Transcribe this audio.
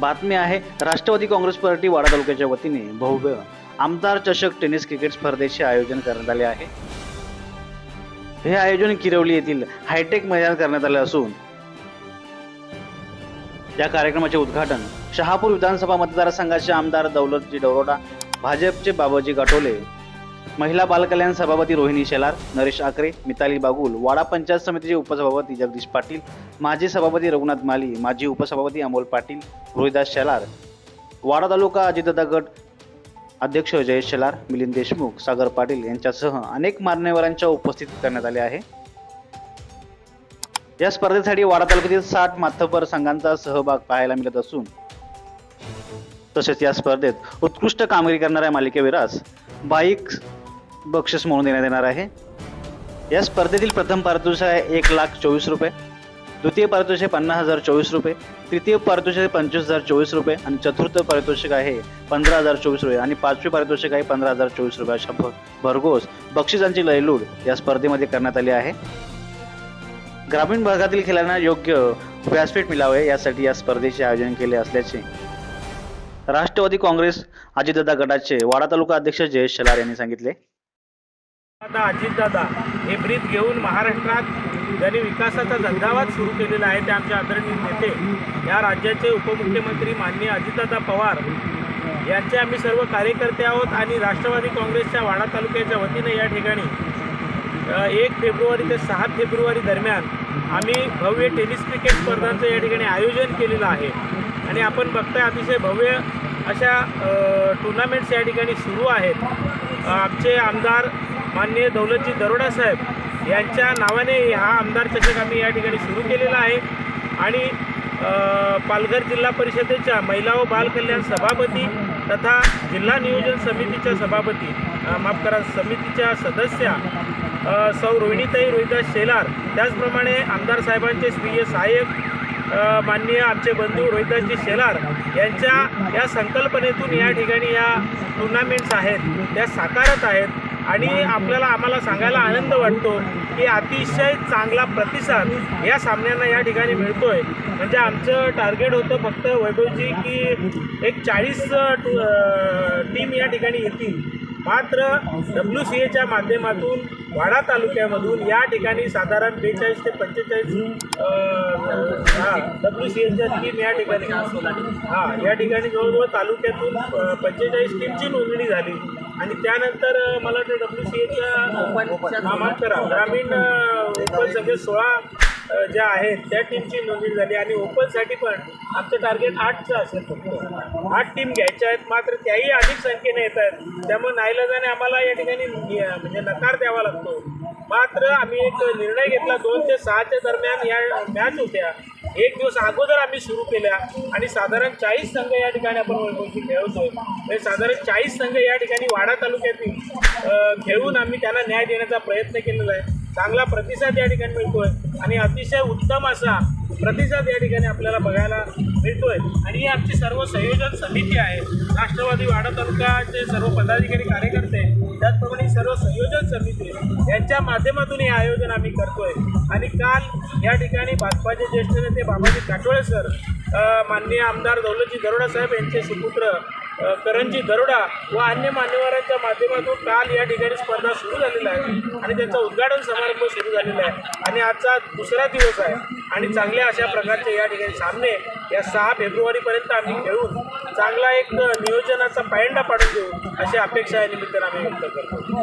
बातमी आहे राष्ट्रवादी काँग्रेस पार्टी वाडा तालुक्याच्या वतीने भव्य आमदार चषक टेनिस क्रिकेट स्पर्धेचे आयोजन करण्यात आले आहे. हे आयोजन किरवली येथील हायटेक मैदान करण्यात आले असून या कार्यक्रमाचे उद्घाटन शहापूर विधानसभा मतदारसंघाचे आमदार दौलतजी डौरोडा भाजपचे बाबाजी गाठोले महिला बालकल्याण सभापती रोहिणी शेलार नरेश आकरे मिताली बागुल वाडा पंचायत समितीचे उपसभापती जगदीश पाटील माजी सभापती रघुनाथ माली माजी उपसभापती अमोल पाटील रोहिदास शेलार वाडा तालुका अजितदादा गट अध्यक्ष जयेश शेलार मिलिंद देशमुख सागर पाटील यांच्यासह अनेक मान्यवरांच्या उपस्थित करण्यात आले आहे. या स्पर्धेसाठी वाडा तालुक्यातील साठ माथपर संघांचा सहभाग पाहायला मिळत असून तसेच या स्पर्धेत उत्कृष्ट कामगिरी करणाऱ्या मालिकेविरास बाईक बक्षीस म्हणून देण्यात येणार आहे. या स्पर्धेतील प्रथम पारितोषिक आहे एक लाख चोवीस रुपये द्वितीय पारितोषिक पन्नास हजार चोवीस रुपये तृतीय पारितोषिक पंचवीस हजार चोवीस रुपये आणि चतुर्थ पारितोषिक आहे पंधरा हजार चोवीस रुपये आणि पाचवी पारितोषिक आहे पंधरा हजार चोवीस रुपये. अशा भ- भरघोस बक्षिसांची लयलूड या स्पर्धेमध्ये करण्यात आली आहे. ग्रामीण भागातील खेळांना योग्य व्यासपीठ मिळावे यासाठी या स्पर्धेचे आयोजन केले असल्याचे राष्ट्रवादी काँग्रेस अजितदादा गटाचे वाडा तालुका अध्यक्ष जयेश शेलार यांनी सांगितले. आता अजितदादा हे ब्रीद घेऊन महाराष्ट्रात ज्यांनी विकासाचा धंदावाद सुरू केलेला आहे ते आमचे आदरणीय नेते या राज्याचे उपमुख्यमंत्री माननीय अजितदादा पवार यांचे आम्ही सर्व कार्यकर्ते आहोत आणि राष्ट्रवादी काँग्रेसच्या वाडा तालुक्याच्या वतीने या ठिकाणी एक फेब्रुवारी ते सहा फेब्रुवारी दरम्यान आम्ही भव्य टेनिस क्रिकेट स्पर्धांचं या ठिकाणी आयोजन केलेलं आहे. आणि आपण बघताय अतिशय भव्य अशा टुर्नामेंट्स या ठिकाणी सुरू आहेत. आमचे आमदार माननीय दौलतजी दरोडा साहेब यांच्या नावाने हा आमदार चषक आम्ही या ठिकाणी सुरू केलेला आहे. आणि पालघर जिल्हा परिषदेच्या महिला व बालकल्याण सभापती तथा जिल्हा नियोजन समितीच्या सभापती माफ करा समितीच्या सदस्या सौ रोहिणीताई रोहिदास शेलार त्याचप्रमाणे आमदार साहेबांचे स्वीय सहाय्यक माननीय आमचे बंधू रोहिदासजी शेलार यांच्या या संकल्पनेतून या ठिकाणी या टुर्नामेंट्स आहेत त्या साकारत आहेत. आणि आपल्याला आम्हाला सांगायला आनंद वाटतो की अतिशय चांगला प्रतिसाद या सामन्यांना या ठिकाणी मिळतोय. म्हणजे आमचं टार्गेट होतं फक्त वैभवजी की एक चाळीस टीम या ठिकाणी येतील. मात्र डब्ल्यू सी एच्या माध्यमातून वाडा तालुक्यामधून या ठिकाणी साधारण बेचाळीस ते पंचेचाळीस हां. डब्ल्यू सी एच्या टीम या ठिकाणी हां या ठिकाणी जवळजवळ तालुक्यातून पंचेचाळीस टीमची नोंदणी झाली. आणि त्यानंतर मला वाटतं डब्ल्यू सी एच्या माफ करा. ग्रामीण ओपन सगळे सोळा ज्या आहेत त्या टीमची नोंदणी झाली. आणि ओपनसाठी पण आमचं टार्गेट आठचं असेल फक्त. आठ टीम घ्यायच्या आहेत. मात्र त्याही अधिक संख्येने येत आहेत. त्यामुळे नाईलाजाने आम्हाला या ठिकाणी म्हणजे नकार द्यावा लागतो. मात्र आम्ही एक निर्णय घेतला दोन ते सहाच्या दरम्यान या मॅच होत्या. एक दिवस अगोदर आम्ही सुरू केल्या आणि साधारण चाळीस संघ या ठिकाणी आपण वैभवशी खेळवतोय म्हणजे साधारण चाळीस संघ या ठिकाणी वाडा तालुक्यातील खेळून आम्ही त्यांना न्याय देण्याचा प्रयत्न केलेला आहे. चांगला प्रतिसाद या ठिकाणी मिळतोय. आणि अतिशय उत्तम असा प्रतिसाद या ठिकाणी आपल्याला बघायला मिळतोय. आणि ही आमची सर्व संयोजन समिती आहे. राष्ट्रवादी वाडा तालुकाचे सर्व पदाधिकारी कार्यकर्ते त्याचप्रमाणे सर्व संयोजन समिती यांच्या माध्यमातून हे आयोजन आम्ही करतोय. आणि काल या ठिकाणी भाजपाचे ज्येष्ठ नेते बाबाजी काटोळे सर माननीय आमदार दौलतजी दरोडा साहेब यांचे सुपुत्र करंजी दरोडा व अन्य मान्यवरांच्या माध्यमातून काल या ठिकाणी स्पर्धा सुरू झालेला आहे. आणि त्यांचा उद्घाटन समारंभ सुरू झालेला आहे. आणि आजचा दुसरा दिवस आहे. आणि चांगल्या अशा प्रकारचे या ठिकाणी सामने या सहा फेब्रुवारीपर्यंत आम्ही खेळून चांगला एक नियोजनाचा पायंडा पाडून देऊ अशी अपेक्षा या निमित्तानं आम्ही व्यक्त करतो.